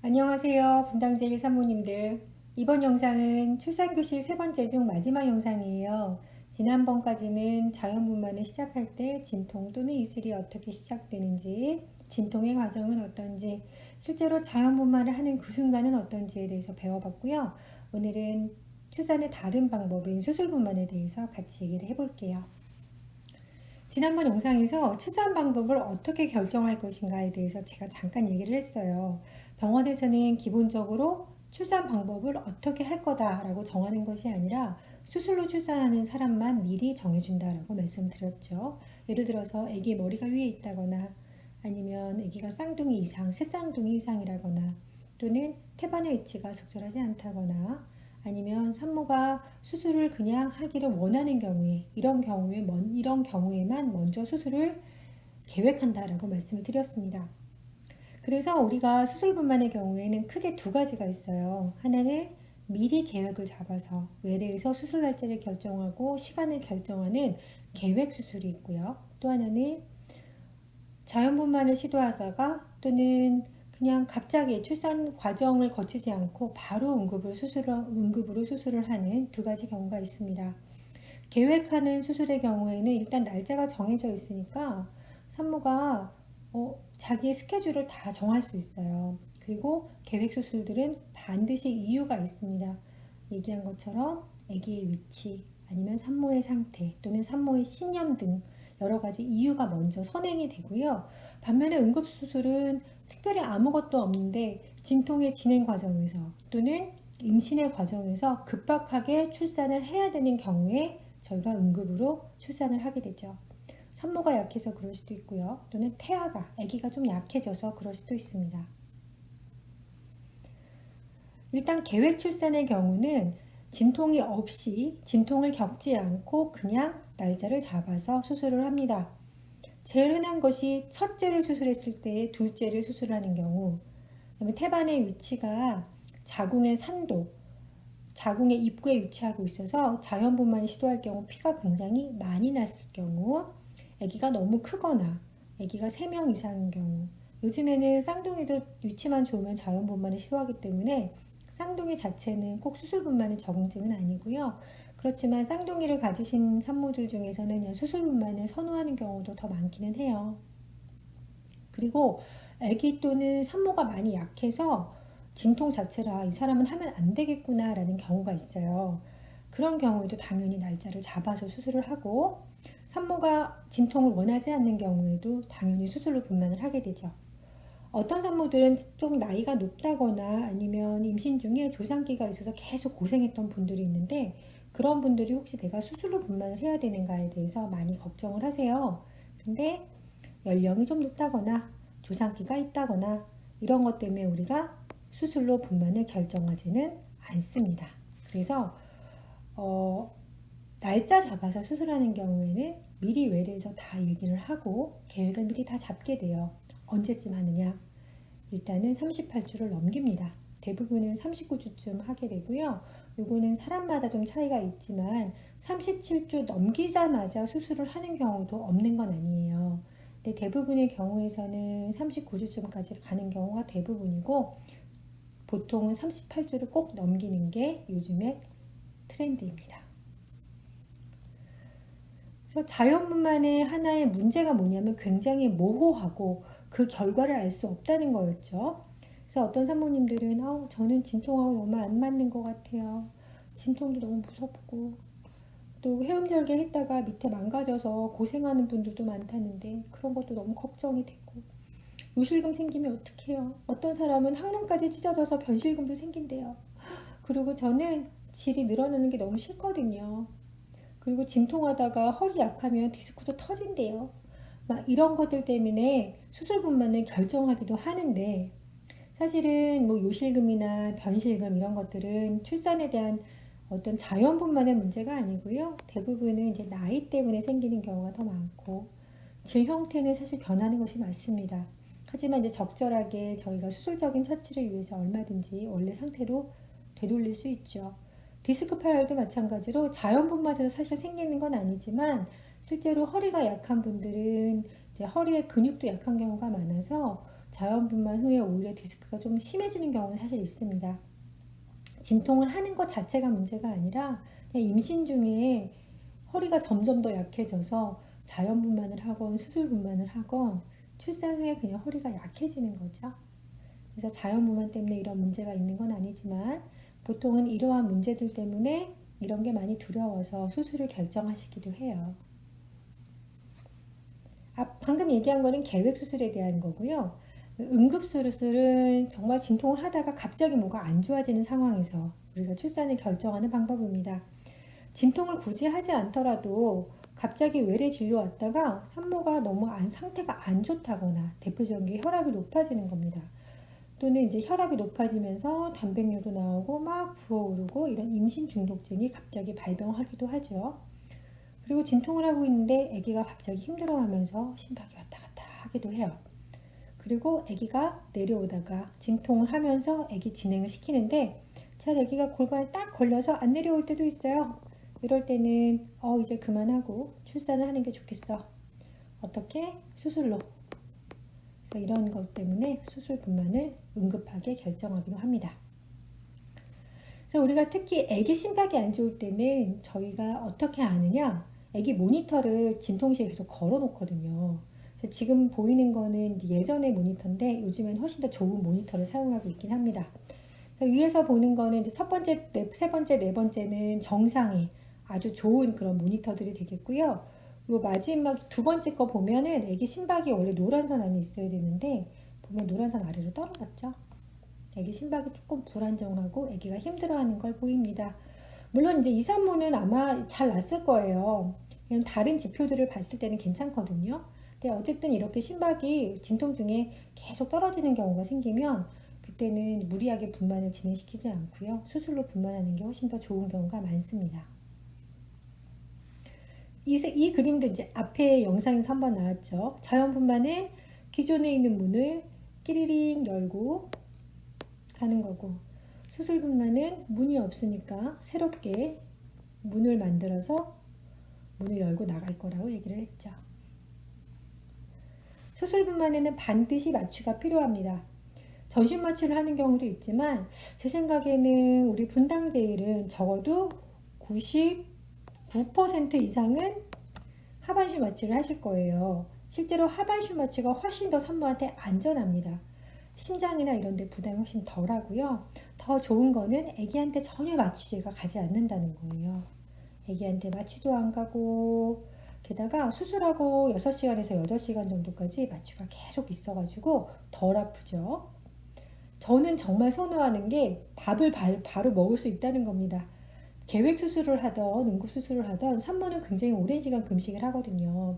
안녕하세요. 분당제일 산모님들. 이번 영상은 출산교실 세 번째 중 마지막 영상이에요. 지난번까지는 자연분만을 시작할 때 진통 또는 이슬이 어떻게 시작되는지, 진통의 과정은 어떤지, 실제로 자연분만을 하는 그 순간은 어떤지에 대해서 배워봤고요. 오늘은 출산의 다른 방법인 수술분만에 대해서 같이 얘기를 해볼게요. 지난번 영상에서 출산 방법을 어떻게 결정할 것인가에 대해서 제가 잠깐 얘기를 했어요. 병원에서는 기본적으로 출산 방법을 어떻게 할 거다라고 정하는 것이 아니라 수술로 출산하는 사람만 미리 정해준다라고 말씀드렸죠. 예를 들어서 아기 머리가 위에 있다거나 아니면 아기가 쌍둥이 이상, 새쌍둥이 이상이라거나 또는 태반의 위치가 적절하지 않다거나 아니면 산모가 수술을 그냥 하기를 원하는 경우에 이런 경우에 먼 이런 경우에만 먼저 수술을 계획한다라고 말씀을 드렸습니다. 그래서 우리가 수술분만의 경우에는 크게 두 가지가 있어요. 하나는 미리 계획을 잡아서 외래에서 수술 날짜를 결정하고 시간을 결정하는 계획 수술이 있고요. 또 하나는 자연분만을 시도하다가 또는 그냥 갑자기 출산 과정을 거치지 않고 바로 응급을 수술을, 응급으로 수술을 하는 두 가지 경우가 있습니다. 계획하는 수술의 경우에는 일단 날짜가 정해져 있으니까 산모가 어, 자기의 스케줄을 다 정할 수 있어요. 그리고 계획 수술들은 반드시 이유가 있습니다. 얘기한 것처럼 아기의 위치, 아니면 산모의 상태, 또는 산모의 신념 등 여러 가지 이유가 먼저 선행이 되고요. 반면에 응급수술은 특별히 아무것도 없는데 진통의 진행 과정에서 또는 임신의 과정에서 급박하게 출산을 해야 되는 경우에 저희가 응급으로 출산을 하게 되죠. 산모가 약해서 그럴 수도 있고요. 또는 태아가, 아기가 좀 약해져서 그럴 수도 있습니다. 일단 계획 출산의 경우는 진통이 없이 진통을 겪지 않고 그냥 날짜를 잡아서 수술을 합니다. 제일 흔한 것이 첫째를 수술했을 때 둘째를 수술하는 경우, 그다음에 태반의 위치가 자궁의 산도, 자궁의 입구에 위치하고 있어서 자연분만을 시도할 경우 피가 굉장히 많이 났을 경우, 아기가 너무 크거나 아기가 3명 이상인 경우, 요즘에는 쌍둥이도 위치만 좋으면 자연분만을 시도하기 때문에 쌍둥이 자체는 꼭 수술분만의 적응증은 아니고요. 그렇지만 쌍둥이를 가지신 산모들 중에서는 수술분만을 선호하는 경우도 더 많기는 해요. 그리고 아기 또는 산모가 많이 약해서 진통 자체라 이 사람은 하면 안 되겠구나라는 경우가 있어요. 그런 경우에도 당연히 날짜를 잡아서 수술을 하고 산모가 진통을 원하지 않는 경우에도 당연히 수술로 분만을 하게 되죠. 어떤 산모들은 좀 나이가 높다거나 아니면 임신 중에 조산기가 있어서 계속 고생했던 분들이 있는데 그런 분들이 혹시 내가 수술로 분만을 해야 되는가에 대해서 많이 걱정을 하세요. 근데 연령이 좀 높다거나 조산기가 있다거나 이런 것 때문에 우리가 수술로 분만을 결정하지는 않습니다. 그래서 어, 날짜 잡아서 수술하는 경우에는 미리 외래에서 다 얘기를 하고 계획을 미리 다 잡게 돼요. 언제쯤 하느냐? 일단은 38주를 넘깁니다. 대부분은 39주쯤 하게 되고요. 요거는 사람마다 좀 차이가 있지만 37주 넘기자마자 수술을 하는 경우도 없는 건 아니에요. 근데 대부분의 경우에서는 39주쯤까지 가는 경우가 대부분이고 보통은 38주를 꼭 넘기는 게 요즘의 트렌드입니다. 그래서 자연분만의 하나의 문제가 뭐냐면 굉장히 모호하고 그 결과를 알 수 없다는 거였죠. 그래서 어떤 산모님들은 아, 저는 진통하고 너무 안 맞는 것 같아요. 진통도 너무 무섭고 또 해음절개 했다가 밑에 망가져서 고생하는 분들도 많다는데 그런 것도 너무 걱정이 되고 요실금 생기면 어떡해요? 어떤 사람은 항문까지 찢어져서 변실금도 생긴대요. 그리고 저는 질이 늘어나는 게 너무 싫거든요. 그리고 진통하다가 허리 약하면 디스크도 터진대요. 막 이런 것들 때문에 수술분만을 결정하기도 하는데 사실은 뭐 요실금이나 변실금 이런 것들은 출산에 대한 어떤 자연분만의 문제가 아니고요. 대부분은 이제 나이 때문에 생기는 경우가 더 많고 질 형태는 사실 변하는 것이 맞습니다. 하지만 이제 적절하게 저희가 수술적인 처치를 위해서 얼마든지 원래 상태로 되돌릴 수 있죠. 디스크 파열도 마찬가지로 자연분만에서 사실 생기는 건 아니지만 실제로 허리가 약한 분들은 이제 허리의 근육도 약한 경우가 많아서 자연분만 후에 오히려 디스크가 좀 심해지는 경우는 사실 있습니다. 진통을 하는 것 자체가 문제가 아니라 임신 중에 허리가 점점 더 약해져서 자연분만을 하건 수술분만을 하건 출산 후에 그냥 허리가 약해지는 거죠. 그래서 자연분만 때문에 이런 문제가 있는 건 아니지만 보통은 이러한 문제들 때문에 이런 게 많이 두려워서 수술을 결정하시기도 해요. 아, 방금 얘기한 거는 계획 수술에 대한 거고요. 응급 수술은 정말 진통을 하다가 갑자기 뭐가 안 좋아지는 상황에서 우리가 출산을 결정하는 방법입니다. 진통을 굳이 하지 않더라도 갑자기 외래 진료 왔다가 산모가 너무 안, 상태가 안 좋다거나 대표적인 게 혈압이 높아지는 겁니다. 또는 이제 혈압이 높아지면서 단백뇨도 나오고 막 부어오르고 이런 임신 중독증이 갑자기 발병하기도 하죠. 그리고 진통을 하고 있는데 아기가 갑자기 힘들어하면서 심박이 왔다 갔다 하기도 해요. 그리고 아기가 내려오다가 진통을 하면서 아기 진행을 시키는데 잘 아기가 골반에 딱 걸려서 안 내려올 때도 있어요. 이럴 때는 어 이제 그만하고 출산을 하는 게 좋겠어. 어떻게? 수술로. 그래서 이런 것 때문에 수술분만을 응급하게 결정하기도 합니다. 그래서 우리가 특히 아기 심박이 안 좋을 때는 저희가 어떻게 아느냐? 아기 모니터를 진통실에 계속 걸어 놓거든요. 지금 보이는 거는 예전의 모니터인데 요즘엔 훨씬 더 좋은 모니터를 사용하고 있긴 합니다. 위에서 보는 거는 이제 첫 번째, 네, 세 번째, 네 번째는 정상이 아주 좋은 그런 모니터들이 되겠고요. 요 마지막 두 번째 거 보면은 애기 심박이 원래 노란 선 안에 있어야 되는데 보면 노란선 아래로 떨어졌죠. 애기 심박이 조금 불안정하고 애기가 힘들어하는 걸 보입니다. 물론 이제 이산모는 아마 잘 났을 거예요. 다른 지표들을 봤을 때는 괜찮거든요. 근데 어쨌든 이렇게 심박이 진통 중에 계속 떨어지는 경우가 생기면 그때는 무리하게 분만을 진행시키지 않고요. 수술로 분만하는 게 훨씬 더 좋은 경우가 많습니다. 이, 이 그림도 이제 앞에 영상에서 한번 나왔죠. 자연 분만은 기존에 있는 문을 끼리링 열고 가는 거고 수술분만은 문이 없으니까 새롭게 문을 만들어서 문을 열고 나갈 거라고 얘기를 했죠. 수술분만에는 반드시 마취가 필요합니다. 전신 마취를 하는 경우도 있지만 제 생각에는 우리 분당 제일은 적어도 90 9% 이상은 하반신 마취를 하실 거예요. 실제로 하반신 마취가 훨씬 더 산모한테 안전합니다. 심장이나 이런 데 부담이 훨씬 덜 하고요. 더 좋은 거는 아기한테 전혀 마취제가 가지 않는다는 거예요. 아기한테 마취도 안 가고 게다가 수술하고 6시간에서 8시간 정도까지 마취가 계속 있어가지고 덜 아프죠. 저는 정말 선호하는 게 밥을 바 로 먹을 수 있다는 겁니다. 계획 수술을 하던 응급 수술을 하던 산모는 굉장히 오랜 시간 금식을 하거든요.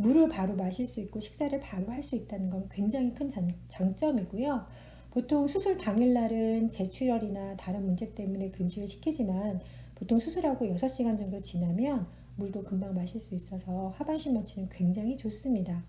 물을 바로 마실 수 있고 식사를 바로 할 수 있다는 건 굉장히 큰 장, 점이고요 보통 수술 당일날은 재출혈이나 다른 문제 때문에 금식을 시키지만 보통 수술하고 6시간 정도 지나면 물도 금방 마실 수 있어서 하반신 마취는 굉장히 좋습니다.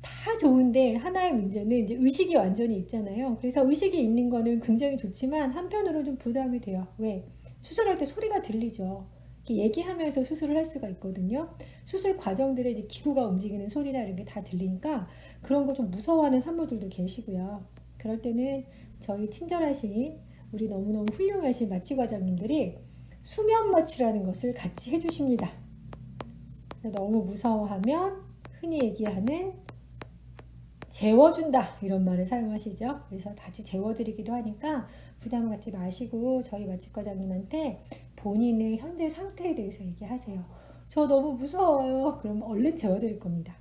다 좋은데 하나의 문제는 이제 의식이 완전히 있잖아요. 그래서 의식이 있는 거는 굉장히 좋지만 한편으로 좀 부담이 돼요. 왜? 수술할 때 소리가 들리죠. 얘기하면서 수술을 할 수가 있거든요. 수술 과정들에 이제 기구가 움직이는 소리나 이런 게 다 들리니까 그런 거 좀 무서워하는 산모들도 계시고요. 그럴 때는 저희 친절하신 우리 너무너무 훌륭하신 마취 과장님들이 수면 마취라는 것을 같이 해주십니다. 너무 무서워하면 흔히 얘기하는 재워준다 이런 말을 사용하시죠. 그래서 같이 재워드리기도 하니까 부담을 갖지 마시고 저희 맛집 과장님한테 본인의 현재 상태에 대해서 얘기하세요. 저 너무 무서워요. 그럼 얼른 재워드릴 겁니다.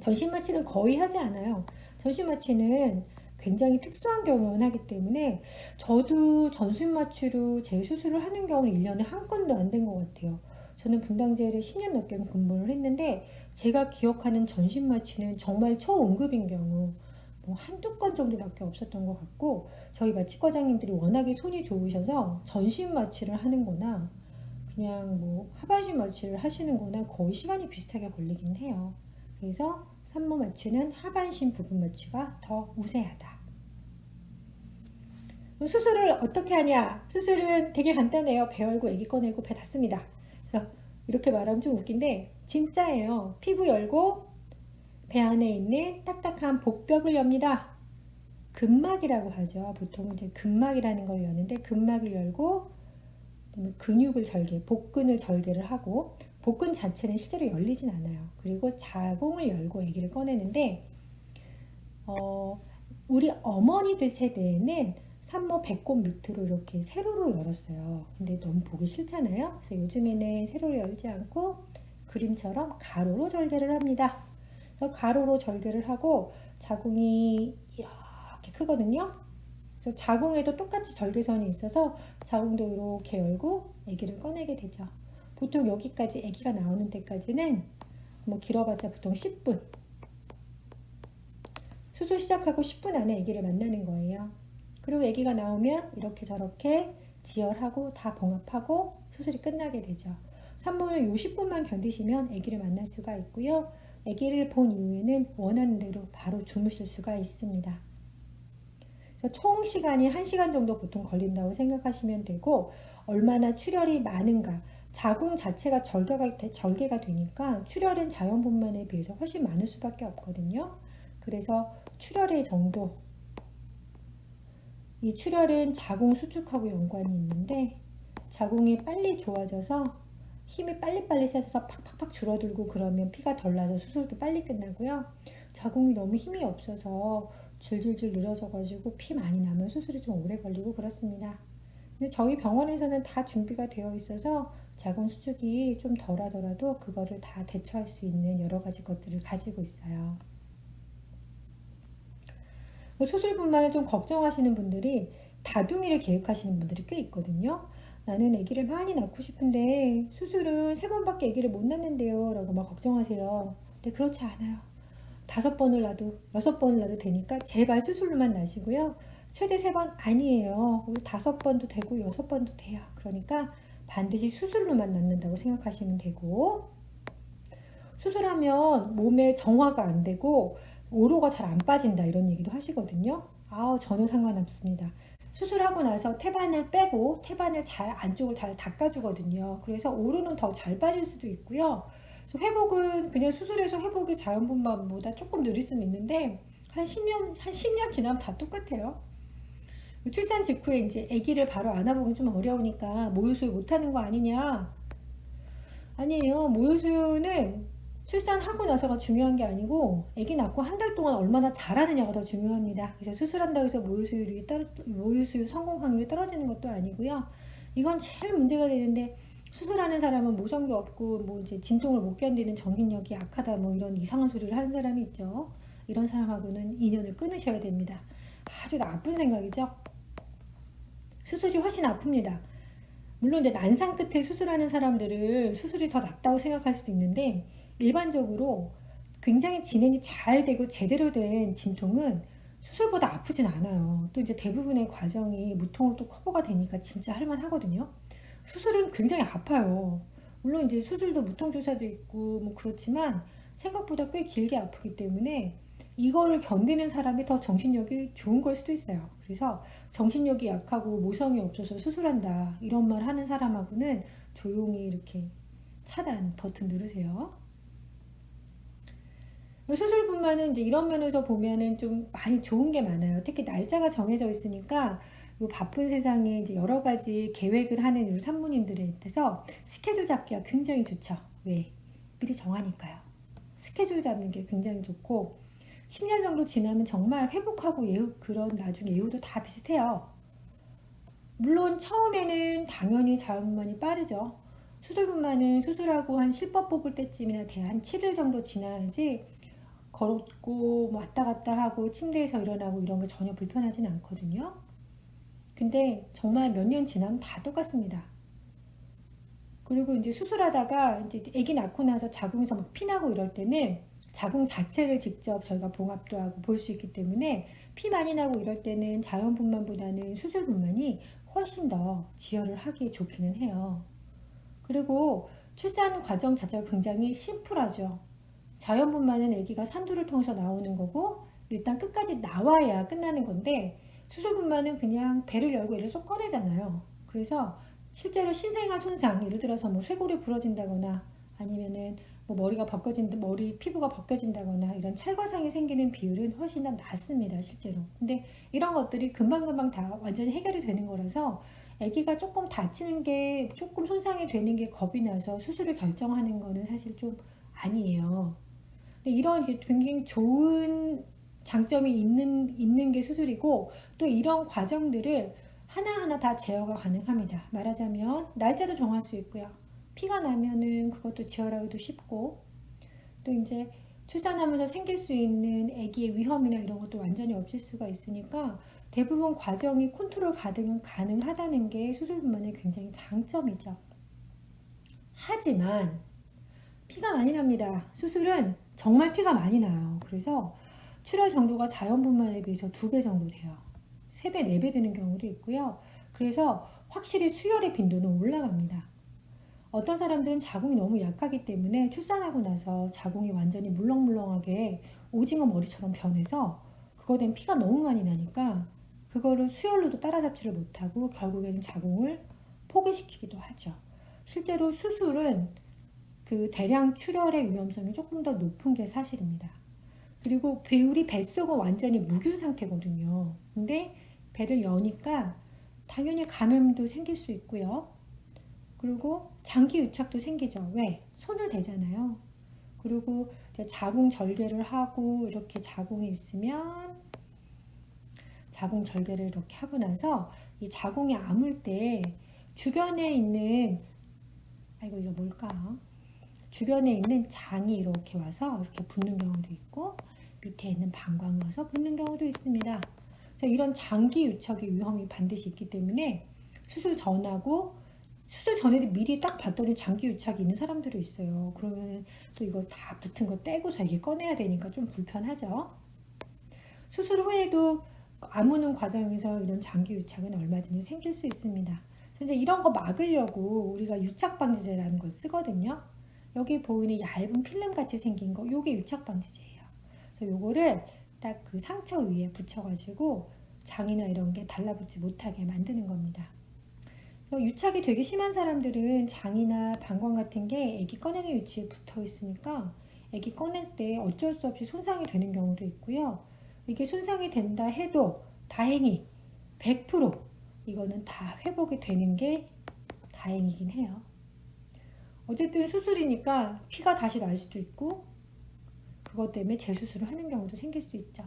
전신 마취는 거의 하지 않아요. 전신 마취는 굉장히 특수한 경우만 하기 때문에 저도 전신 마취로 재수술을 하는 경우는 1년에 한 건도 안 된 것 같아요. 저는 분당제를 10년 넘게 근무를 했는데 제가 기억하는 전신 마취는 정말 초응급인 경우 뭐 한두 건 정도밖에 없었던 것 같고 저희 마취 과장님들이 워낙에 손이 좋으셔서 전신 마취를 하는 거나 그냥 뭐 하반신 마취를 하시는 거나 거의 시간이 비슷하게 걸리긴 해요. 그래서 산모 마취는 하반신 부분 마취가 더 우세하다. 수술을 어떻게 하냐? 수술은 되게 간단해요. 배 열고 애기 꺼내고 배 닫습니다. 그래서 이렇게 말하면 좀 웃긴데 진짜예요. 피부 열고 배 안에 있는 딱딱한 복벽을 엽니다. 근막이라고 하죠. 보통은 이제 근막이라는 걸 여는데 근막을 열고 근육을 절개, 복근을 절개를 하고 복근 자체는 실제로 열리진 않아요. 그리고 자궁을 열고 아기를 꺼내는데 어, 우리 어머니들 세대에는 산모 배꼽 밑으로 이렇게 세로로 열었어요. 근데 너무 보기 싫잖아요. 그래서 요즘에는 세로로 열지 않고 그림처럼 가로로 절개를 합니다. 가로로 절개를 하고 자궁이 이렇게 크거든요. 그래서 자궁에도 똑같이 절개선이 있어서 자궁도 이렇게 열고 아기를 꺼내게 되죠. 보통 여기까지 아기가 나오는 데까지는 뭐 길어봤자 보통 10분. 수술 시작하고 10분 안에 아기를 만나는 거예요. 그리고 아기가 나오면 이렇게 저렇게 지혈하고 다 봉합하고 수술이 끝나게 되죠. 산모는 요 10분만 견디시면 아기를 만날 수가 있고요. 아기를 본 이후에는 원하는 대로 바로 주무실 수가 있습니다. 총 시간이 1시간 정도 보통 걸린다고 생각하시면 되고 얼마나 출혈이 많은가 자궁 자체가 절개가, 절개가 되니까 출혈은 자연분만에 비해서 훨씬 많을 수밖에 없거든요. 그래서 출혈의 정도 이 출혈은 자궁 수축하고 연관이 있는데 자궁이 빨리 좋아져서 힘이 빨리빨리 세서 팍팍팍 줄어들고 그러면 피가 덜 나서 수술도 빨리 끝나고요. 자궁이 너무 힘이 없어서 줄줄줄 늘어져 가지고 피 많이 나면 수술이 좀 오래 걸리고 그렇습니다. 근데 저희 병원에서는 다 준비가 되어 있어서 자궁 수축이 좀 덜하더라도 그거를 다 대처할 수 있는 여러 가지 것들을 가지고 있어요. 뭐 수술분만을 좀 걱정하시는 분들이 다둥이를 계획하시는 분들이 꽤 있거든요. 나는 아기를 많이 낳고 싶은데 수술은 세 번밖에 아기를 못 낳는데요. 라고 막 걱정하세요. 근데 그렇지 않아요. 다섯 번을 낳아도 여섯 번을 낳아도 되니까 제발 수술로만 나시고요. 최대 세 번 아니에요. 다섯 번도 되고 여섯 번도 돼요. 그러니까 반드시 수술로만 낳는다고 생각하시면 되고 수술하면 몸에 정화가 안 되고 오로가 잘 안 빠진다 이런 얘기도 하시거든요. 아우 전혀 상관없습니다. 수술하고 나서 태반을 빼고 태반을 잘 안쪽을 잘 닦아주거든요. 그래서 오로는 더잘 빠질 수도 있고요. 회복은 그냥 수술해서 회복이 자연분만보다 조금 느릴 수는 있는데 한 10년 한 10년 지나면 다 똑같아요. 출산 직후에 이제 아기를 바로 안아보면 좀 어려우니까 모유수유 못하는 거 아니냐? 아니에요. 모유수유는 출산하고 나서가 중요한 게 아니고 아기 낳고 한 달 동안 얼마나 잘하느냐가 더 중요합니다. 그래서 수술한다고 해서 모유수유율이 떨, 모유수유 성공 확률이 떨어지는 것도 아니고요. 이건 제일 문제가 되는데 수술하는 사람은 모성도 없고 뭐 이제 진통을 못 견디는 정신력이 약하다 뭐 이런 이상한 소리를 하는 사람이 있죠. 이런 사람하고는 인연을 끊으셔야 됩니다. 아주 나쁜 생각이죠. 수술이 훨씬 아픕니다. 물론 이제 난상 끝에 수술하는 사람들은 수술이 더 낫다고 생각할 수도 있는데 일반적으로 굉장히 진행이 잘 되고 제대로 된 진통은 수술보다 아프진 않아요. 또 이제 대부분의 과정이 무통으로 또 커버가 되니까 진짜 할만하거든요. 수술은 굉장히 아파요. 물론 이제 수술도 무통 주사도 있고 뭐 그렇지만 생각보다 꽤 길게 아프기 때문에 이거를 견디는 사람이 더 정신력이 좋은 걸 수도 있어요. 그래서 정신력이 약하고 모성이 없어서 수술한다 이런 말 하는 사람하고는 조용히 이렇게 차단 버튼 누르세요. 수술분만은 이제 이런 면에서 보면은 좀 많이 좋은 게 많아요. 특히 날짜가 정해져 있으니까 이 바쁜 세상에 이제 여러 가지 계획을 하는 우리 산모님들한테서 스케줄 잡기가 굉장히 좋죠. 왜? 미리 정하니까요. 스케줄 잡는 게 굉장히 좋고 10년 정도 지나면 정말 회복하고 예후 그런 나중 예후도 다 비슷해요. 물론 처음에는 당연히 자연분만이 빠르죠. 수술분만은 수술하고 한 실법 뽑을 때쯤이나 대한 7일 정도 지나야지 걸었고 뭐 왔다 갔다 하고 침대에서 일어나고 이런 게 전혀 불편하진 않거든요. 근데 정말 몇 년 지나면 다 똑같습니다. 그리고 이제 수술하다가 이제 아기 낳고 나서 자궁에서 막 피나고 이럴 때는 자궁 자체를 직접 저희가 봉합도 하고 볼 수 있기 때문에 피 많이 나고 이럴 때는 자연 분만보다는 수술 분만이 훨씬 더 지혈을 하기 좋기는 해요. 그리고 출산 과정 자체가 굉장히 심플하죠. 자연분만은 아기가 산도를 통해서 나오는 거고 일단 끝까지 나와야 끝나는 건데 수술분만은 그냥 배를 열고 얘를 쏙 꺼내잖아요. 그래서 실제로 신생아 손상, 예를 들어서 뭐 쇄골이 부러진다거나 아니면은 뭐 머리가 벗겨진 머리 피부가 벗겨진다거나 이런 찰과상이 생기는 비율은 훨씬 더 낮습니다 실제로 근데 이런 것들이 금방금방 다 완전히 해결이 되는 거라서 아기가 조금 다치는 게 조금 손상이 되는 게 겁이 나서 수술을 결정하는 거는 사실 좀 아니에요 이런 게 굉장히 좋은 장점이 있는 있는 게 수술이고 또 이런 과정들을 하나하나 다 제어가 가능합니다 말하자면 날짜도 정할 수 있고요 피가 나면은 그것도 지혈하기도 쉽고 또 이제 출산하면서 생길 수 있는 아기의 위험이나 이런 것도 완전히 없앨 수가 있으니까 대부분 과정이 컨트롤 가능, 가능하다는 게 수술분만의 굉장히 장점이죠. 하지만 피가 많이 납니다. 수술은 정말 피가 많이 나요. 그래서 출혈 정도가 자연 분만에 비해서 두 배 정도 돼요. 세 배, 네 배 되는 경우도 있고요. 그래서 확실히 수혈의 빈도는 올라갑니다. 어떤 사람들은 자궁이 너무 약하기 때문에 출산하고 나서 자궁이 완전히 물렁물렁하게 오징어 머리처럼 변해서 그거 된 피가 너무 많이 나니까 그거를 수혈로도 따라잡지를 못하고 결국에는 자궁을 포기시키기도 하죠. 실제로 수술은 그 대량 출혈의 위험성이 조금 더 높은 게 사실입니다. 그리고 배우리 뱃속은 완전히 무균 상태거든요. 근데 배를 여니까 당연히 감염도 생길 수 있고요. 그리고 장기 유착도 생기죠. 왜? 손을 대잖아요. 그리고 자궁 절개를 하고 이렇게 자궁이 있으면 자궁 절개를 이렇게 하고 나서 이 자궁이 아물 때 주변에 있는 아이고 이거 뭘까? 주변에 있는 장이 이렇게 와서 이렇게 붙는 경우도 있고 밑에 있는 방광이 와서 붙는 경우도 있습니다. 그래서 이런 장기 유착의 위험이 반드시 있기 때문에 수술 전하고 수술 전에도 미리 딱 봤더니 장기 유착이 있는 사람들이 있어요. 그러면 또 이거 다 붙은 거 떼고서 이게 꺼내야 되니까 좀 불편하죠. 수술 후에도 아무는 과정에서 이런 장기 유착은 얼마든지 생길 수 있습니다. 이제 이런 거 막으려고 우리가 유착 방지제라는 걸 쓰거든요. 여기 보이는 얇은 필름 같이 생긴 거, 요게 유착 방지제예요. 그래서 요거를 딱 그 상처 위에 붙여가지고 장이나 이런 게 달라붙지 못하게 만드는 겁니다. 유착이 되게 심한 사람들은 장이나 방광 같은 게 아기 꺼내는 위치에 붙어 있으니까 아기 꺼낼 때 어쩔 수 없이 손상이 되는 경우도 있고요. 이게 손상이 된다 해도 다행히 100% 이거는 다 회복이 되는 게 다행이긴 해요. 어쨌든 수술이니까 피가 다시 날 수도 있고 그것 때문에 재수술을 하는 경우도 생길 수 있죠.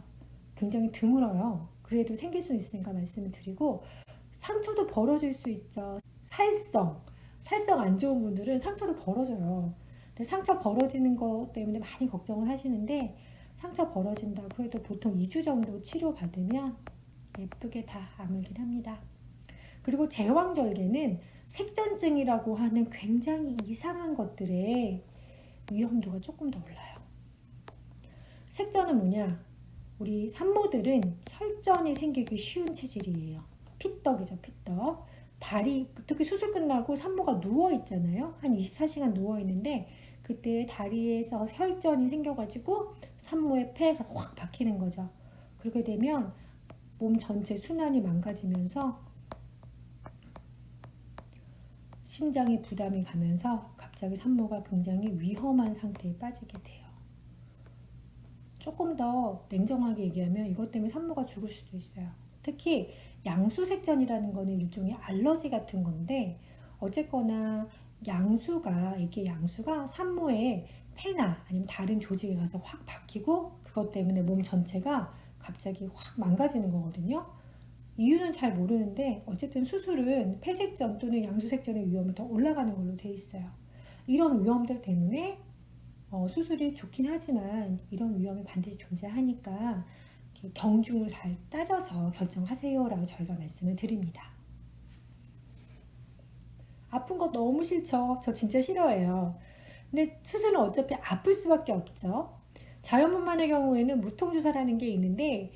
굉장히 드물어요. 그래도 생길 수 있으니까 말씀을 드리고 상처도 벌어질 수 있죠. 살성, 살성 안 좋은 분들은 상처도 벌어져요. 근데 상처 벌어지는 것 때문에 많이 걱정을 하시는데 상처 벌어진다고 해도 보통 2주 정도 치료받으면 예쁘게 다 아물긴 합니다. 그리고 제왕절개는 색전증이라고 하는 굉장히 이상한 것들의 위험도가 조금 더 올라요. 색전은 뭐냐? 우리 산모들은 혈전이 생기기 쉬운 체질이에요. 피떡이죠, 피떡. 다리, 특히 수술 끝나고 산모가 누워 있잖아요. 한 24시간 누워 있는데 그때 다리에서 혈전이 생겨가지고 산모의 폐가 확 박히는 거죠. 그렇게 되면 몸 전체 순환이 망가지면서 심장에 부담이 가면서 갑자기 산모가 굉장히 위험한 상태에 빠지게 돼요. 조금 더 냉정하게 얘기하면 이것 때문에 산모가 죽을 수도 있어요. 특히 양수색전이라는 거는 일종의 알러지 같은 건데 어쨌거나 양수가 이게 양수가 산모의 폐나 아니면 다른 조직에 가서 확 박히고 그것 때문에 몸 전체가 갑자기 확 망가지는 거거든요. 이유는 잘 모르는데 어쨌든 수술은 폐색전 또는 양수색전의 위험이 더 올라가는 걸로 돼 있어요. 이런 위험들 때문에 어, 수술이 좋긴 하지만 이런 위험이 반드시 존재하니까 경중을 잘 따져서 결정하세요라고 저희가 말씀을 드립니다. 아픈 거 너무 싫죠? 저 진짜 싫어해요. 근데 수술은 어차피 아플 수밖에 없죠. 자연분만의 경우에는 무통주사라는 게 있는데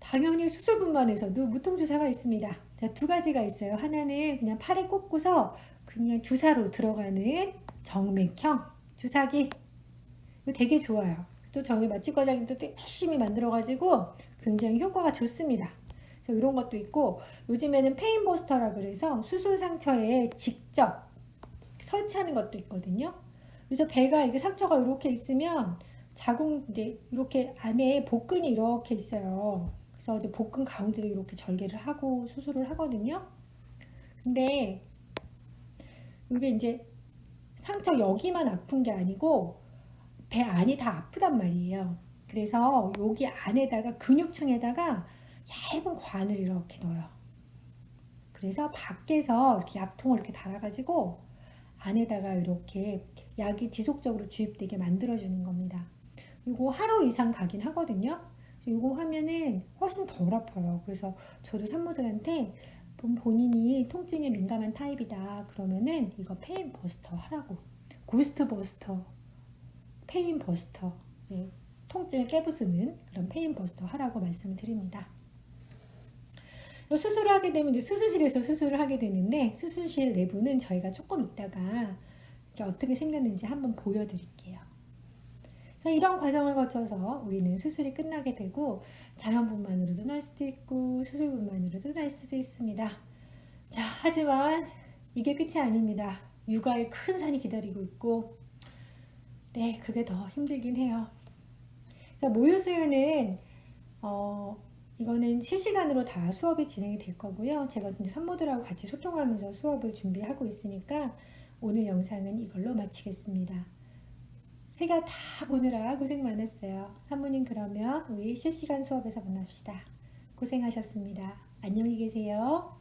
당연히 수술분만에서도 무통주사가 있습니다. 두 가지가 있어요. 하나는 그냥 팔에 꽂고서 그냥 주사로 들어가는 정맥형 주사기. 이거 되게 좋아요. 또 저희 맛집 과장님도 열심히 만들어가지고 굉장히 효과가 좋습니다. 그래서 이런 것도 있고 요즘에는 페인버스터라 그래서 수술 상처에 직접 설치하는 것도 있거든요. 그래서 배가 이렇게 상처가 이렇게 있으면 자궁 이제 이렇게 안에 복근이 이렇게 있어요. 그래서 복근 가운데로 이렇게 절개를 하고 수술을 하거든요. 근데 이게 이제 상처 여기만 아픈 게 아니고 배 안이 다 아프단 말이에요. 그래서 여기 안에다가 근육층에다가 얇은 관을 이렇게 넣어요. 그래서 밖에서 이렇게 약통을 이렇게 달아가지고 안에다가 이렇게 약이 지속적으로 주입되게 만들어주는 겁니다. 이거 하루 이상 가긴 하거든요. 이거 하면은 훨씬 덜 아파요. 그래서 저도 산모들한테 본- 본인이 통증에 민감한 타입이다. 그러면은 이거 페인 버스터 하라고. 고스트 버스터, 페인 버스터. 네, 통증을 깨부수는 그런 페인 버스터 하라고 말씀을 드립니다. 수술을 하게 되면 이제 수술실에서 수술을 하게 되는데 수술실 내부는 저희가 조금 있다가 어떻게 생겼는지 한번 보여드릴게요. 자, 이런 과정을 거쳐서 우리는 수술이 끝나게 되고 자연분만으로도 날 수도 있고 수술분만으로도 날 수도 있습니다. 자, 하지만 이게 끝이 아닙니다. 육아에 큰 산이 기다리고 있고 네, 그게 더 힘들긴 해요. 자, 모유수유는 어, 이거는 실시간으로 다 수업이 진행이 될 거고요. 제가 이제 산모들하고 같이 소통하면서 수업을 준비하고 있으니까 오늘 영상은 이걸로 마치겠습니다. 새가 다 보느라 고생 많았어요. 산모님 그러면 우리 실시간 수업에서 만납시다. 고생하셨습니다. 안녕히 계세요.